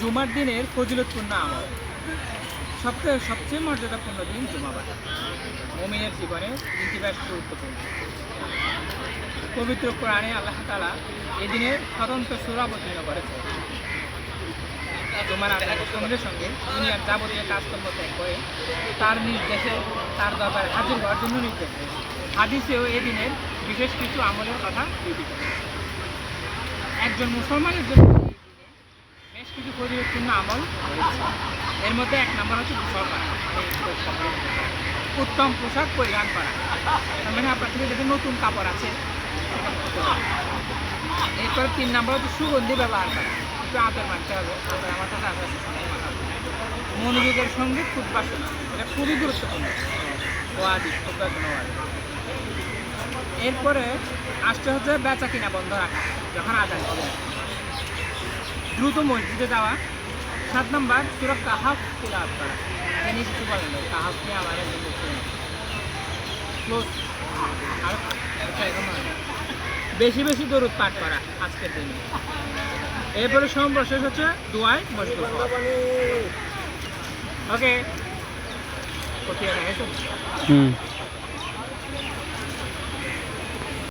জুমার দিনের ফজিলতপূর্ণ আমল। সবচেয়ে সবচেয়ে মর্যাদাপূর্ণ দিন জুমাবার মমিনের জীবনে দিনটি বেশ গুরুত্বপূর্ণ। পবিত্র কোরআনে আল্লাহ তালা এই দিনের স্বতন্ত্র সুরা অবতীর্ণ করেছে জুমার আদায়ের সঙ্গে সঙ্গে দুনিয়ার যাবতীয় কাজকর্ম ত্যাগ করে তার নির্দেশে তার দরবারে হাজির হওয়ার জন্য নির্দেশ। হাদিসেও এই দিনের বিশেষ কিছু আমলের কথা বিবৃত একজন মুসলমানের জন্য বেশ কিছু পরিবর্তন আমল। এর মধ্যে এক নম্বর হচ্ছে করা। মানে। উত্তম পোশাক পরিধান করা। তার মানে আপনার থেকে যদি নতুন কাপড় আছে। এরপরে তিন নম্বর হচ্ছে সুগন্ধি ব্যবহার করা। একটু আতর মারতে হবে। আমার কাছে আছে, মনোযোগের সঙ্গে খুদ্া শোনা এটা খুবই গুরুত্বপূর্ণ। ওয়াদি ওয়াদি এরপরে আসতে হচ্ছে বেচা কিনা বন্ধ রাখা যখন হবে দ্রুত মসজিদে যাওয়া। সাত নম্বর সুরা কাহাফ তিলাওয়াত করা। তিনি কিছু বলেন কাহাফ নিয়ে আমার ক্লোজ আর বেশি বেশি দরুদ পাঠ করা আজকের দিনে। এরপরে সর্বশেষ হচ্ছে দোয়ায় হওয়া ওকে হুম।